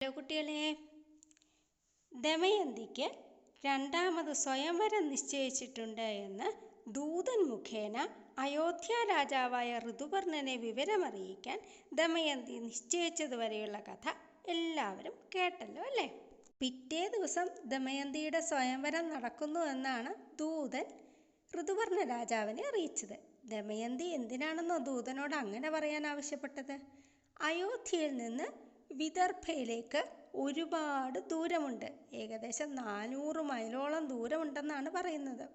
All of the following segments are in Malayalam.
ഹലോ കുട്ടികളെ. ദമയന്തിക്ക് രണ്ടാമത് സ്വയംവരം നിശ്ചയിച്ചിട്ടുണ്ട് എന്ന് ദൂതൻ മുഖേന അയോധ്യ രാജാവായ ഋതുപർണനെ വിവരമറിയിക്കാൻ ദമയന്തി നിശ്ചയിച്ചതുവരെയുള്ള കഥ എല്ലാവരും കേട്ടല്ലോ അല്ലേ? പിറ്റേ ദിവസം ദമയന്തിയുടെ സ്വയംവരം നടക്കുന്നു എന്നാണ് ദൂതൻ ഋതുപർണ രാജാവിനെ അറിയിച്ചത്. ദമയന്തി എന്തിനാണെന്നോ ദൂതനോട് അങ്ങനെ പറയാൻ ആവശ്യപ്പെട്ടത്? അയോധ്യയിൽ നിന്ന് വിദർഭയിലേക്ക് ഒരുപാട് ദൂരമുണ്ട്. ഏകദേശം നാനൂറ് മൈലോളം ദൂരമുണ്ടെന്നാണ് പറയുന്നത്.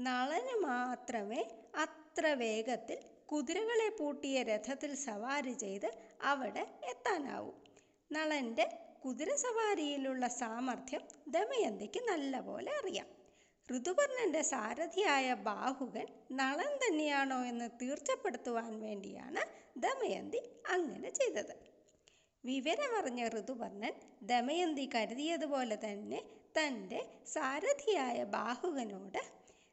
നളന് മാത്രമേ അത്ര വേഗത്തിൽ കുതിരകളെ പൂട്ടിയ രഥത്തിൽ സവാരി ചെയ്ത് അവിടെ എത്താനാവൂ. നളന്റെ കുതിരസവാരിയിലുള്ള സാമർഥ്യം ദമയന്തിക്ക് നല്ലപോലെ അറിയാം. ഋതുപർണന്റെ സാരഥിയായ ബാഹുകൻ നളൻ തന്നെയാണോ എന്ന് തീർച്ചപ്പെടുത്തുവാൻ വേണ്ടിയാണ് ദമയന്തി അങ്ങനെ ചെയ്തത്. വിവരമറിഞ്ഞ ഋതുപർണൻ ദമയന്തി കരുതിയതുപോലെ തന്നെ തന്റെ സാരഥിയായ ബാഹുകനോട്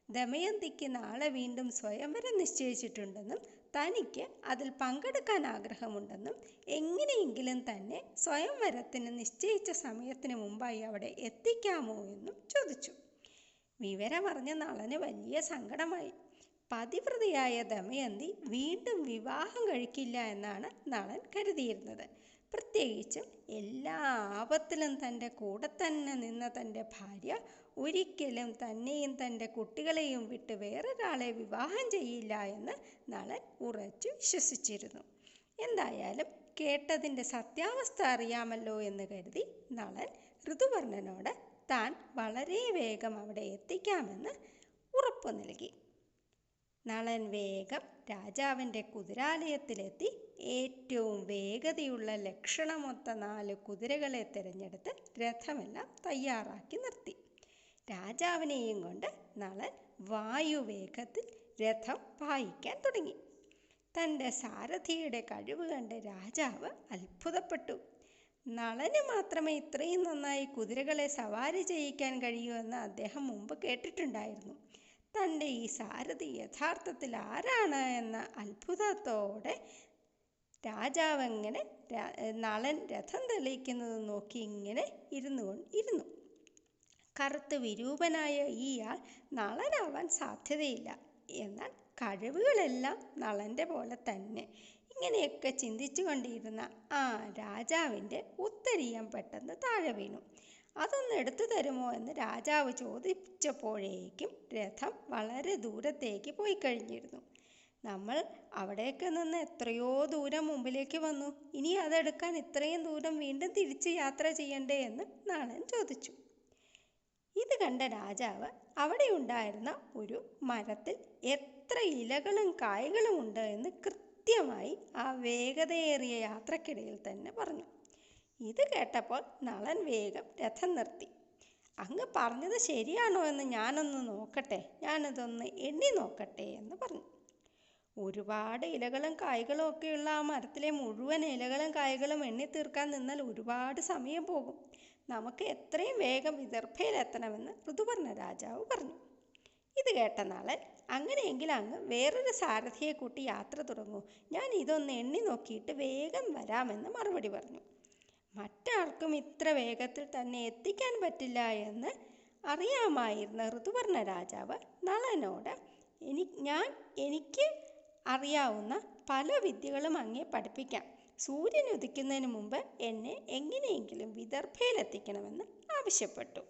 ദമയന്തിക്ക് നാളെ വീണ്ടും സ്വയംവരം നിശ്ചയിച്ചിട്ടുണ്ടെന്നും തനിക്ക് അതിൽ പങ്കെടുക്കാൻ ആഗ്രഹമുണ്ടെന്നും എങ്ങനെയെങ്കിലും തന്നെ സ്വയംവരത്തിന് നിശ്ചയിച്ച സമയത്തിന് മുമ്പായി അവിടെ എത്തിക്കാമോ എന്നും ചോദിച്ചു. വിവരമറിഞ്ഞ നളന് വലിയ സങ്കടമായി. പതിവ്രതയായ ദമയന്തി വീണ്ടും വിവാഹം കഴിക്കില്ല എന്നാണ് നളൻ കരുതിയിരുന്നത്. പ്രത്യേകിച്ചും എല്ലാ ആപത്തിലും തന്റെ കൂടെ തന്നെ നിന്ന തന്റെ ഭാര്യ ഒരിക്കലും തന്നെയും തന്റെ കുട്ടികളെയും വിട്ട് വേറൊരാളെ വിവാഹം ചെയ്യില്ല എന്ന് നളൻ ഉറച്ചു വിശ്വസിച്ചിരുന്നു. എന്തായാലും കേട്ടതിന്റെ സത്യാവസ്ഥ അറിയാമല്ലോ എന്ന് കരുതി നളൻ ഋതുവർണനോട് താൻ വളരെ വേഗം അവിടെ എത്തിക്കാമെന്ന് ഉറപ്പു നൽകി. നളൻ വേഗം രാജാവിന്റെ കുതിരാലയത്തിലെത്തി. ഏറ്റവും വേഗതയുള്ള ലക്ഷണമൊത്ത നാല് കുതിരകളെ തിരഞ്ഞെടുത്ത് രഥമെല്ലാം തയ്യാറാക്കി നിർത്തി. രാജാവിനെയും കൊണ്ട് നളൻ വായുവേഗത്തിൽ രഥം പായിക്കാൻ തുടങ്ങി. തന്റെ സാരഥിയുടെ കഴിവ് കണ്ട് രാജാവ് അത്ഭുതപ്പെട്ടു. നളന് മാത്രമേ ഇത്രയും നന്നായി കുതിരകളെ സവാരി ചെയ്യിക്കാൻ കഴിയൂ എന്ന് അദ്ദേഹം മുമ്പ് കേട്ടിട്ടുണ്ടായിരുന്നു. തന്റെ ഈ സാരഥി യഥാർത്ഥത്തിൽ ആരാണ് എന്ന അത്ഭുതത്തോടെ രാജാവ് എങ്ങനെ നളൻ രഥം തെളിയിക്കുന്നത് നോക്കി ഇങ്ങനെ ഇരുന്നു ഇരുന്നു. കറുത്ത് വിരൂപനായ ഇയാൾ നളനാവാൻ സാധ്യതയില്ല. എന്നാൽ കഴിവുകളെല്ലാം നളന്റെ പോലെ തന്നെ. ഇങ്ങനെയൊക്കെ ചിന്തിച്ചു കൊണ്ടിരുന്ന ആ രാജാവിന്റെ ഉത്തരീയം പെട്ടെന്ന് താഴെ വീണു. അതൊന്ന് എടുത്തു തരുമോ എന്ന് രാജാവ് ചോദിച്ചപ്പോഴേക്കും രഥം വളരെ ദൂരത്തേക്ക് പോയി കഴിഞ്ഞിരുന്നു. നമ്മൾ അവിടേക്ക് നിന്ന് എത്രയോ ദൂരം മുമ്പിലേക്ക് വന്നു. ഇനി അതെടുക്കാൻ ഇത്രയും ദൂരം വീണ്ടും തിരിച്ച് യാത്ര ചെയ്യണ്ടേ എന്ന് നാളൻ ചോദിച്ചു. ഇത് കണ്ട രാജാവ് അവിടെ ഉണ്ടായിരുന്ന ഒരു മരത്തിൽ എത്ര ഇലകളും കായ്കളും ഉണ്ട് എന്ന് കൃത്യമായി ആ വേഗതയേറിയ യാത്രക്കിടയിൽ തന്നെ പറഞ്ഞു. ഇത് കേട്ടപ്പോൾ നളൻ വേഗം രഥം നിർത്തി. അങ്ങ് പറഞ്ഞത് ശരിയാണോ എന്ന് ഞാനൊന്ന് നോക്കട്ടെ ഞാനതൊന്ന് എണ്ണി നോക്കട്ടെ എന്ന് പറഞ്ഞു. ഒരുപാട് ഇലകളും കായ്കളും ഒക്കെയുള്ള ആ മരത്തിലെ മുഴുവൻ ഇലകളും കായ്കളും എണ്ണി തീർക്കാൻ നിന്നാൽ ഒരുപാട് സമയം പോകും. നമുക്ക് എത്രയും വേഗം വിദർഭയിലെത്തണമെന്ന് ഋതുപർണ രാജാവ് പറഞ്ഞു. ഇത് കേട്ട നളൻ അങ്ങനെയെങ്കിൽ അങ്ങ് വേറൊരു സാരഥിയെ കൂട്ടി യാത്ര തുടങ്ങൂ. ഞാൻ ഇതൊന്ന് എണ്ണി നോക്കിയിട്ട് വേഗം വരാമെന്ന് മറുപടി പറഞ്ഞു. മറ്റാർക്കും ഇത്ര വേഗത്തിൽ തന്നെ എത്തിക്കാൻ പറ്റില്ല എന്ന് അറിയാമായിരുന്ന ഋതുവർണ രാജാവ് നളനോട് എനി ഞാൻ എനിക്ക് അറിയാവുന്ന പല വിദ്യകളും അങ്ങേ പഠിപ്പിക്കാം. സൂര്യൻ ഉദിക്കുന്നതിന് മുമ്പ് എന്നെ എങ്ങനെയെങ്കിലും വിദർഭയിലെത്തിക്കണമെന്ന് ആവശ്യപ്പെട്ടു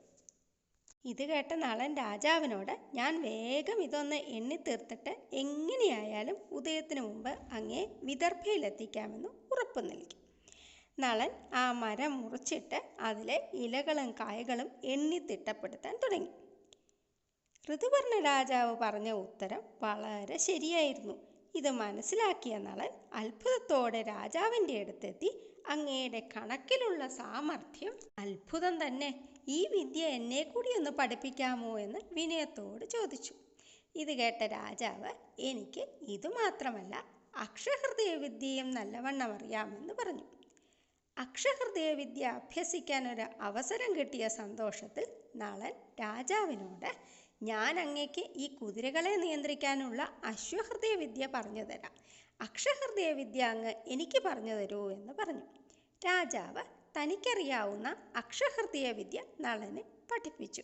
ഇത് കേട്ട നളൻ രാജാവിനോട് ഞാൻ വേഗം ഇതൊന്ന് എണ്ണി തീർത്തിട്ട് എങ്ങനെയായാലും ഉദയത്തിന് മുമ്പ് അങ്ങേ വിദർഭയിലെത്തിക്കാമെന്ന് ഉറപ്പു നൽകി. നളൻ ആ മരം മുറിച്ചിട്ട് അതിലെ ഇലകളും കായകളും എണ്ണി തിട്ടപ്പെടുത്താൻ തുടങ്ങി. ഋതുപർണ രാജാവ് പറഞ്ഞ ഉത്തരം വളരെ ശരിയായിരുന്നു. ഇത് മനസ്സിലാക്കിയ നളൻ അത്ഭുതത്തോടെ രാജാവിന്റെ അടുത്തെത്തി അങ്ങയുടെ കണക്കിലുള്ള സാമർഥ്യം അത്ഭുതം തന്നെ. ഈ വിദ്യ എന്നെ കൂടി ഒന്ന് പഠിപ്പിക്കാമോ എന്ന് വിനയത്തോട് ചോദിച്ചു. ഇത് കേട്ട രാജാവ് എനിക്ക് ഇതുമാത്രമല്ല അക്ഷഹൃദയ വിദ്യയും നല്ലവണ്ണം അറിയാമെന്ന് പറഞ്ഞു. അക്ഷഹൃദയ വിദ്യ അഭ്യസിക്കാൻ ഒരു അവസരം കിട്ടിയ സന്തോഷത്തിൽ നളൻ രാജാവിനോട് ഞാൻ അങ്ങേക്ക് ഈ കുതിരകളെ നിയന്ത്രിക്കാനുള്ള അശ്വഹൃദയ വിദ്യ പറഞ്ഞു തരാം. അക്ഷഹൃദയ വിദ്യ അങ്ങ് എനിക്ക് പറഞ്ഞു തരൂ എന്ന് പറഞ്ഞു. രാജാവ് തനിക്കറിയാവുന്ന അക്ഷഹൃദയ വിദ്യ നളന് പഠിപ്പിച്ചു.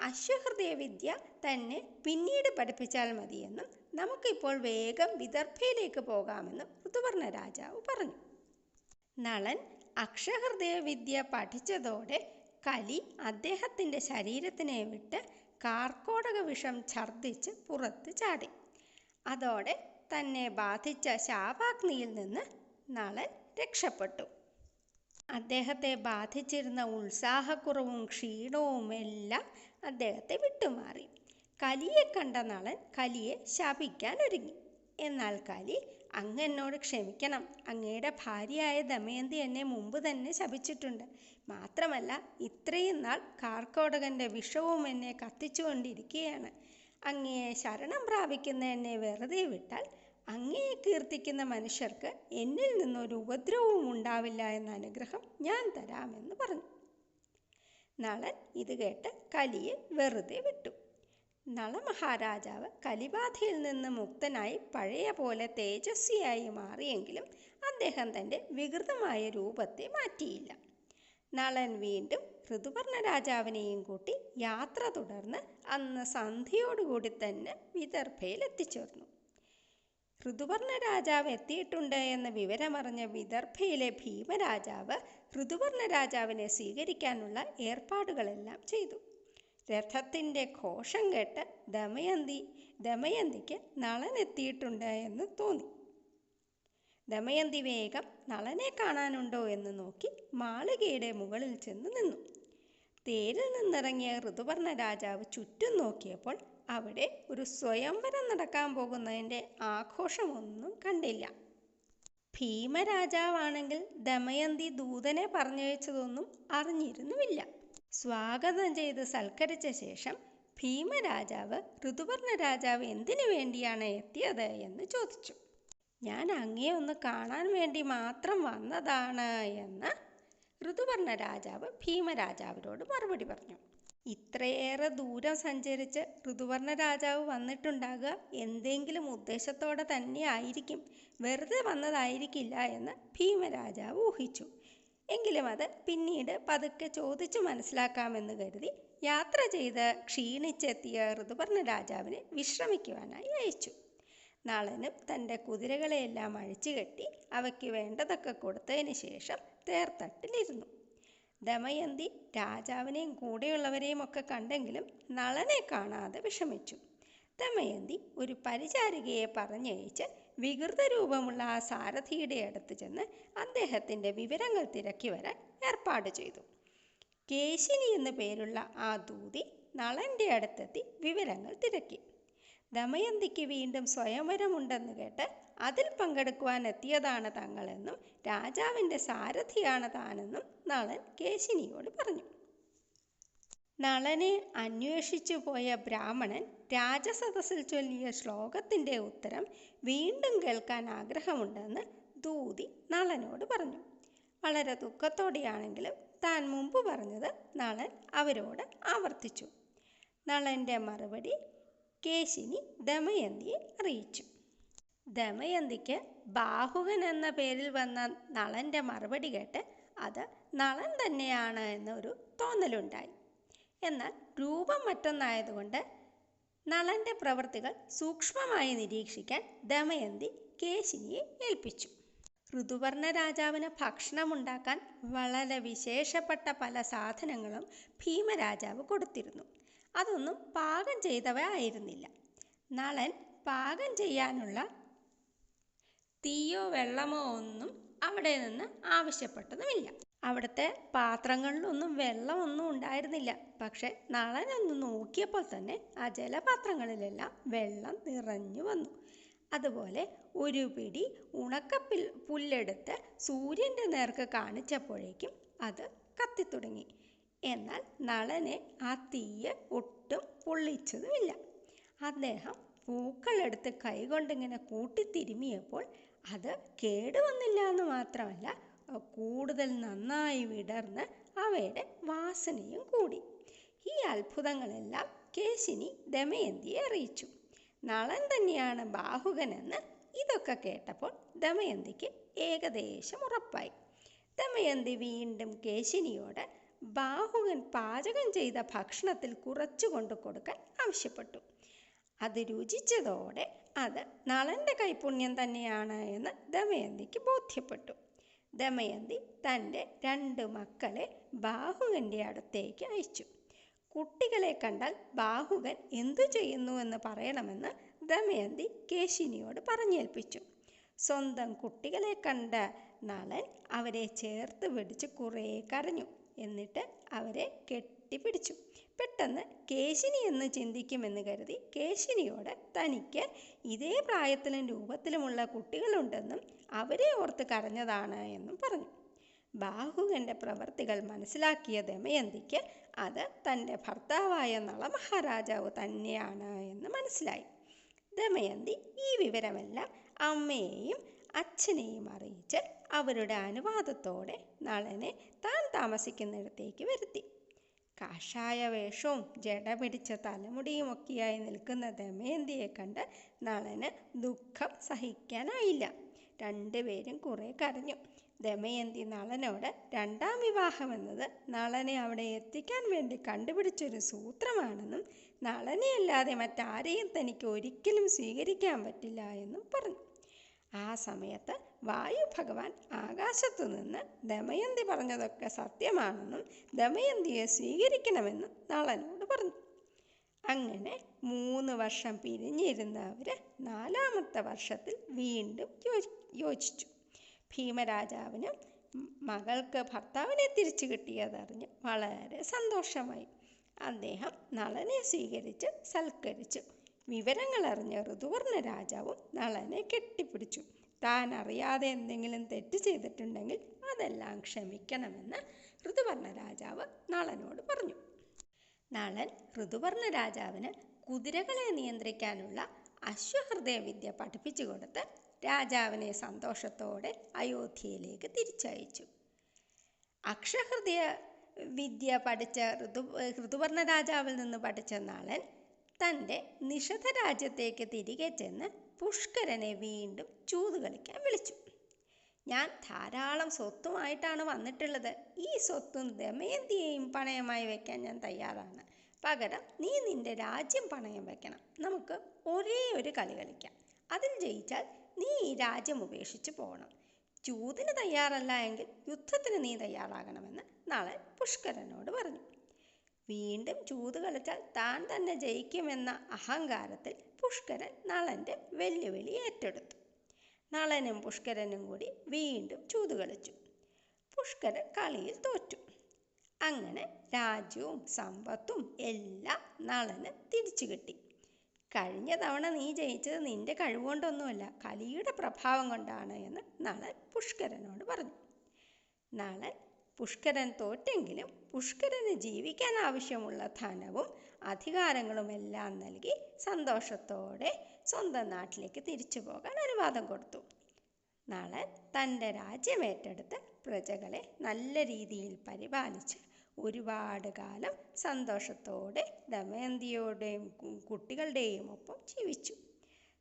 അശ്വഹൃദയ വിദ്യ തന്നെ പിന്നീട് പഠിപ്പിച്ചാൽ മതിയെന്നും നമുക്കിപ്പോൾ വേഗം വിദർഭയിലേക്ക് പോകാമെന്നും ഋതുവർണ രാജാവ് പറഞ്ഞു. നളൻ അക്ഷഹൃദയ വിദ്യ പഠിച്ചതോടെ കലി അദ്ദേഹത്തിന്റെ ശരീരത്തിനെ വിട്ട് കാർക്കോടക വിഷം ഛർദ്ദിച്ച് പുറത്ത് ചാടി. അതോടെ തന്നെ ബാധിച്ച ശാപാഗ്നിയിൽ നിന്ന് നളൻ രക്ഷപ്പെട്ടു. അദ്ദേഹത്തെ ബാധിച്ചിരുന്ന ഉത്സാഹക്കുറവും ക്ഷീണവും എല്ലാം അദ്ദേഹത്തെ വിട്ടുമാറി. കലിയെ കണ്ട നളൻ കലിയെ ശപിക്കാൻ ഒരുങ്ങി. എന്നാൽ കലി അങ്ങ് എന്നോട് ക്ഷമിക്കണം. അങ്ങയുടെ ഭാര്യയായ ദമയന്തി എന്നെ മുമ്പ് തന്നെ ശപിച്ചിട്ടുണ്ട്. മാത്രമല്ല ഇത്രയും നാൾ കാർക്കോടകന്റെ വിഷവും എന്നെ കത്തിച്ചുകൊണ്ടിരിക്കുകയാണ്. അങ്ങയെ ശരണം പ്രാപിക്കുന്ന എന്നെ വെറുതെ വിട്ടാൽ അങ്ങയെ കീർത്തിക്കുന്ന മനുഷ്യർക്ക് എന്നിൽ നിന്നൊരു ഉപദ്രവവും ഉണ്ടാവില്ല എന്ന അനുഗ്രഹം ഞാൻ തരാമെന്ന് പറഞ്ഞു. നളൻ ഇത് കേട്ട് കലിയെ വെറുതെ വിട്ടു. നളമഹാരാജാവ് കലിബാധയിൽ നിന്ന് മുക്തനായി പഴയ പോലെ തേജസ്വിയായി മാറിയെങ്കിലും അദ്ദേഹം തന്റെ വികൃതമായ രൂപത്തെ മാറ്റിയില്ല. നളൻ വീണ്ടും ഋതുപർണ രാജാവിനെയും കൂട്ടി യാത്ര തുടർന്ന് അന്ന് സന്ധ്യയോടുകൂടി തന്നെ വിദർഭയിൽ എത്തിച്ചേർന്നു. ഋതുപർണ രാജാവ് എത്തിയിട്ടുണ്ട് എന്ന വിവരമറിഞ്ഞ വിദർഭയിലെ ഭീമരാജാവ് ഋതുപർണ രാജാവിനെ സ്വീകരിക്കാനുള്ള ഏർപ്പാടുകളെല്ലാം ചെയ്തു. രഥത്തിന്റെ ഘോഷം കേട്ട് ദമയന്തി ദമയന്തിക്ക് നളൻ എത്തിയിട്ടുണ്ട് എന്ന് തോന്നി. ദമയന്തി വേഗം നളനെ കാണാനുണ്ടോ എന്ന് നോക്കി മാളികയുടെ മുകളിൽ ചെന്ന് നിന്നു. തേരിൽ നിന്നിറങ്ങിയ ഋതുപർണ രാജാവ് ചുറ്റും നോക്കിയപ്പോൾ അവിടെ ഒരു സ്വയംവരം നടക്കാൻ പോകുന്നതിന്റെ ആഘോഷമൊന്നും കണ്ടില്ല. ഭീമരാജാവാണെങ്കിൽ ദമയന്തി ദൂതനെ പറഞ്ഞയച്ചതൊന്നും അറിഞ്ഞിരുന്നുമില്ല. സ്വാഗതം ചെയ്ത് സൽക്കരിച്ച ശേഷം ഭീമരാജാവ് ഋതുവർണ രാജാവ് എന്തിനു വേണ്ടിയാണ് എത്തിയത് എന്ന് ചോദിച്ചു. ഞാൻ അങ്ങേ ഒന്ന് കാണാൻ വേണ്ടി മാത്രം വന്നതാണ് എന്ന് ഋതുവർണ രാജാവ് ഭീമരാജാവിനോട് മറുപടി പറഞ്ഞു. ഇത്രയേറെ ദൂരം സഞ്ചരിച്ച് ഋതുവർണ രാജാവ് വന്നിട്ടുണ്ടാകുക എന്തെങ്കിലും ഉദ്ദേശത്തോടെ തന്നെ ആയിരിക്കും. വെറുതെ വന്നതായിരിക്കില്ല എന്ന് ഭീമരാജാവ് ഊഹിച്ചു. എങ്കിലും അത് പിന്നീട് പതുക്കെ ചോദിച്ചു മനസ്സിലാക്കാമെന്ന് കരുതി യാത്ര ചെയ്ത് ക്ഷീണിച്ചെത്തിയ ഋതുപർണ രാജാവിനെ വിശ്രമിക്കുവാനായി അയച്ചു. നളനും തന്റെ കുതിരകളെയെല്ലാം അഴിച്ചു കെട്ടി അവയ്ക്ക് വേണ്ടതൊക്കെ കൊടുത്തതിന് ശേഷം തേർത്തട്ടിലിരുന്നു. ദമയന്തി രാജാവിനെയും കൂടെയുള്ളവരെയും ഒക്കെ കണ്ടെങ്കിലും നളനെ കാണാതെ വിഷമിച്ചു. ദമയന്തി ഒരു പരിചാരികയെ പറഞ്ഞയച്ച് വികൃത രൂപമുള്ള ആ സാരഥിയുടെ അടുത്ത് ചെന്ന് അദ്ദേഹത്തിന്റെ വിവരങ്ങൾ തിരക്കി വരാൻ ഏർപ്പാട് ചെയ്തു. കേശിനി എന്നു പേരുള്ള ആ ദൂതി നളന്റെ അടുത്തെത്തി വിവരങ്ങൾ തിരക്കി. ദമയന്തിക്ക് വീണ്ടും സ്വയംവരമുണ്ടെന്ന് കേട്ട് അതിൽ പങ്കെടുക്കുവാൻ എത്തിയതാണ് തങ്ങളെന്നും രാജാവിന്റെ സാരഥിയാണ് താനെന്നും നളൻ കേശിനിയോട് പറഞ്ഞു. നളനെ അന്വേഷിച്ചു പോയ ബ്രാഹ്മണൻ രാജസദസ്സിൽ ചൊല്ലിയ ശ്ലോകത്തിന്റെ ഉത്തരം വീണ്ടും കേൾക്കാൻ ആഗ്രഹമുണ്ടെന്ന് ദൂതി നളനോട് പറഞ്ഞു. വളരെ ദുഃഖത്തോടെയാണെങ്കിലും താൻ മുമ്പ് പറഞ്ഞത് നളൻ അവരോട് ആവർത്തിച്ചു. നളന്റെ മറുപടി കേശിനി ദമയന്തിയെ അറിയിച്ചു. ദമയന്തിക്ക് ബാഹുകൻ എന്ന പേരിൽ വന്ന നളന്റെ മറുപടി കേട്ട് അത് നളൻ തന്നെയാണ് എന്നൊരു തോന്നലുണ്ടായി. എന്നാൽ രൂപം മറ്റൊന്നായതുകൊണ്ട് നളന്റെ പ്രവൃത്തികൾ സൂക്ഷ്മമായി നിരീക്ഷിക്കാൻ ദമയന്തി കേശിനിയെ ഏൽപ്പിച്ചു. ഋതുവർണ രാജാവിന് ഭക്ഷണമുണ്ടാക്കാൻ വളരെ വിശേഷപ്പെട്ട പല സാധനങ്ങളും ഭീമരാജാവ് കൊടുത്തിരുന്നു. അതൊന്നും പാകം ചെയ്തവ ആയിരുന്നില്ല. നളൻ പാകം ചെയ്യാനുള്ള തീയോ വെള്ളമോ ഒന്നും അവിടെ നിന്ന് ആവശ്യപ്പെട്ടതുമില്ല. അവിടുത്തെ പാത്രങ്ങളിലൊന്നും വെള്ളമൊന്നും ഉണ്ടായിരുന്നില്ല. പക്ഷെ നളനൊന്ന് നോക്കിയപ്പോൾ തന്നെ ആ ജലപാത്രങ്ങളിലെല്ലാം വെള്ളം നിറഞ്ഞു വന്നു. അതുപോലെ ഒരു പിടി ഉണക്കപ്പിൽ പുല്ലെടുത്ത് സൂര്യന്റെ നേർക്ക് കാണിച്ചപ്പോഴേക്കും അത് കത്തിത്തുടങ്ങി. എന്നാൽ നളനെ ആ തീയ് ഒട്ടും പൊള്ളിച്ചതുമില്ല. അദ്ദേഹം പൂക്കളെടുത്ത് കൈകൊണ്ടിങ്ങനെ കൂട്ടിത്തിരുമിയപ്പോൾ അത് കേടുവന്നില്ല എന്ന് മാത്രമല്ല കൂടുതൽ നന്നായി വിടർന്ന് അവയുടെ വാസനയും കൂടി. ഈ അത്ഭുതങ്ങളെല്ലാം കേശിനി ദമയന്തിയെ അറിയിച്ചു. നളൻ തന്നെയാണ് ബാഹുകനെന്ന് ഇതൊക്കെ കേട്ടപ്പോൾ ദമയന്തിക്ക് ഏകദേശം ഉറപ്പായി. ദമയന്തി വീണ്ടും കേശിനിയോട് ബാഹുകൻ പാചകം ചെയ്ത ഭക്ഷണത്തിൽ കുറച്ചു കൊണ്ട് കൊടുക്കാൻ ആവശ്യപ്പെട്ടു. അത് രുചിച്ചതോടെ അത് നളന്റെ കൈപുണ്യം തന്നെയാണ് എന്ന് ദമയന്തിക്ക് ബോധ്യപ്പെട്ടു. ദമയന്തി തന്റെ രണ്ട് മക്കളെ ബാഹുകന്റെ അടുത്തേക്ക് അയച്ചു. കുട്ടികളെ കണ്ടാൽ ബാഹുകൻ എന്തു ചെയ്യുന്നു എന്ന് പറയണമെന്ന് ദമയന്തി കേശിനിയോട് പറഞ്ഞേൽപ്പിച്ചു. സ്വന്തം കുട്ടികളെ കണ്ട നളൻ അവരെ ചേർത്ത് പിടിച്ച് കുറേ കരഞ്ഞു. എന്നിട്ട് അവരെ കെട്ടിപ്പിടിച്ചു. പെട്ടെന്ന് കേശിനി എന്ന് ചിന്തിക്കുമെന്ന് കരുതി കേശിനിയോട് തനിക്ക് ഇതേ പ്രായത്തിലും രൂപത്തിലുമുള്ള കുട്ടികളുണ്ടെന്നും അവരെ ഓർത്ത് കരഞ്ഞതാണ് എന്നും പറഞ്ഞു. ബാഹുകന്റെ പ്രവർത്തികൾ മനസ്സിലാക്കിയ ദമയന്തിക്ക് അത് തന്റെ ഭർത്താവായ നളമഹാരാജാവ് തന്നെയാണ് എന്ന് മനസ്സിലായി. ദമയന്തി ഈ വിവരമെല്ലാം അമ്മയെയും അച്ഛനെയും അറിയിച്ച് അവരുടെ അനുവാദത്തോടെ നളനെ താൻ താമസിക്കുന്നിടത്തേക്ക് വരുത്തി. കാഷായ വേഷവും ജട പിടിച്ച തലമുടിയും ഒക്കെയായി നിൽക്കുന്ന ദമയന്തിയെ കണ്ട് നളന് ദുഃഖം സഹിക്കാനായില്ല. രണ്ടുപേരും കുറേ കരഞ്ഞു. ദമയന്തി നളനോട് രണ്ടാം വിവാഹം എന്നത് നളനെ അവിടെ എത്തിക്കാൻ വേണ്ടി കണ്ടുപിടിച്ചൊരു സൂത്രമാണെന്നും നളനെ അല്ലാതെ മറ്റാരെയും തനിക്ക് ഒരിക്കലും സ്വീകരിക്കാൻ പറ്റില്ല എന്നും പറഞ്ഞു. ആ സമയത്ത് വായു ഭഗവാൻ ആകാശത്തു നിന്ന് ദമയന്തി പറഞ്ഞതൊക്കെ സത്യമാണെന്നും ദമയന്തിയെ സ്വീകരിക്കണമെന്നും നളനോട് പറഞ്ഞു. അങ്ങനെ മൂന്ന് വർഷം പിരിഞ്ഞിരുന്ന അവർ നാലാമത്തെ വർഷത്തിൽ വീണ്ടും യോജിച്ചു. ഭീമരാജാവിന് മകൾക്ക് ഭർത്താവിനെ തിരിച്ചു കിട്ടിയതറിഞ്ഞ് വളരെ സന്തോഷമായി. അദ്ദേഹം നളനെ സ്വീകരിച്ച് സൽക്കരിച്ചു. വിവരങ്ങളറിഞ്ഞ ഋതുവർണ രാജാവും നളനെ കെട്ടിപ്പിടിച്ചു. താൻ അറിയാതെ എന്തെങ്കിലും തെറ്റ് ചെയ്തിട്ടുണ്ടെങ്കിൽ അതെല്ലാം ക്ഷമിക്കണമെന്ന് ഋതുവർണ രാജാവ് നളനോട് പറഞ്ഞു. നളൻ ഋതുവർണ രാജാവിന് കുതിരകളെ നിയന്ത്രിക്കാനുള്ള അശ്വഹൃദയ വിദ്യ പഠിപ്പിച്ചു കൊടുത്ത് രാജാവിനെ സന്തോഷത്തോടെ അയോധ്യയിലേക്ക് തിരിച്ചയച്ചു. അക്ഷഹൃദയ വിദ്യ പഠിച്ച ഋതു ഋതുവർണ രാജാവിൽ നിന്ന് പഠിച്ച നളൻ തന്റെ നിഷധ രാജ്യത്തേക്ക് തിരികെ ചെന്ന് പുഷ്കരനെ വീണ്ടും ചൂത് കളിക്കാൻ വിളിച്ചു. ഞാൻ ധാരാളം സ്വത്തുമായിട്ടാണ് വന്നിട്ടുള്ളത്. ഈ സ്വത്തും ദമയന്തിയെയും പണയമായി വെക്കാൻ ഞാൻ തയ്യാറാണ്. പകരം നീ നിന്റെ രാജ്യം പണയം വെക്കണം നമുക്ക് ഒരേ ഒരു കളി കളിക്കാം. അതിൽ ജയിച്ചാൽ നീ ഈ രാജ്യം ഉപേക്ഷിച്ച് പോകണം ചൂതിന് തയ്യാറല്ല എങ്കിൽ യുദ്ധത്തിന് നീ തയ്യാറാകണമെന്ന് നാളെ പുഷ്കരനോട് പറഞ്ഞു. വീണ്ടും ചൂത് കളിച്ചാൽ താൻ തന്നെ ജയിക്കുമെന്ന അഹങ്കാരത്തിൽ പുഷ്കരൻ നളന്റെ വെല്ലുവിളി ഏറ്റെടുത്തു. നളനും പുഷ്കരനും കൂടി വീണ്ടും ചൂത് കളിച്ചു. പുഷ്കരൻ കളിയിൽ തോറ്റു. അങ്ങനെ രാജ്യവും സമ്പത്തും എല്ലാം നളന് തിരിച്ചു കിട്ടി. കഴിഞ്ഞ തവണ നീ ജയിച്ചത് നിന്റെ കഴിവുകൊണ്ടൊന്നുമല്ല കലിയുടെ പ്രഭാവം കൊണ്ടാണ് എന്ന് നളൻ പുഷ്കരനോട് പറഞ്ഞു. നളൻ പുഷ്കരൻ തോറ്റെങ്കിലും പുഷ്കരന് ജീവിക്കാൻ ആവശ്യമുള്ള ധനവും അധികാരങ്ങളും എല്ലാം നൽകി സന്തോഷത്തോടെ സ്വന്തം നാട്ടിലേക്ക് തിരിച്ചു പോകാൻ അനുവാദം കൊടുത്തു. നളൻ തന്റെ രാജ്യമേറ്റെടുത്ത് പ്രജകളെ നല്ല രീതിയിൽ പരിപാലിച്ച് ഒരുപാട് കാലം സന്തോഷത്തോടെ ദമയന്തിയോടെയും കുട്ടികളുടെയും ഒപ്പം ജീവിച്ചു.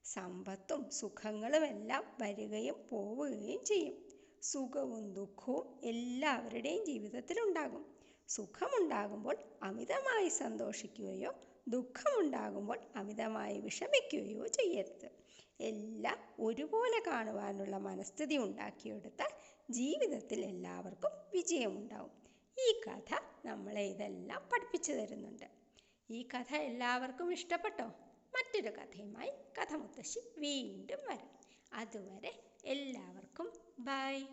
സമ്പത്തും സുഖങ്ങളും എല്ലാം വരികയും പോവുകയും ചെയ്യും. സുഖവും ദുഃഖവും എല്ലാവരുടെയും ജീവിതത്തിലുണ്ടാകും. സുഖമുണ്ടാകുമ്പോൾ അമിതമായി സന്തോഷിക്കുകയോ ദുഃഖമുണ്ടാകുമ്പോൾ അമിതമായി വിഷമിക്കുകയോ ചെയ്യരുത്. എല്ലാം ഒരുപോലെ കാണുവാനുള്ള മനസ്ഥിതി ഉണ്ടാക്കിയെടുത്താൽ ജീവിതത്തിൽ എല്ലാവർക്കും വിജയമുണ്ടാവും. ഈ കഥ നമ്മളെ ഇതെല്ലാം പഠിപ്പിച്ചു തരുന്നുണ്ട്. ഈ കഥ എല്ലാവർക്കും ഇഷ്ടപ്പെട്ടോ? മറ്റൊരു കഥയുമായി കഥ മുത്തശ്ശി വീണ്ടും വരാം. അതുവരെ എല്ലാവർക്കും ബൈ.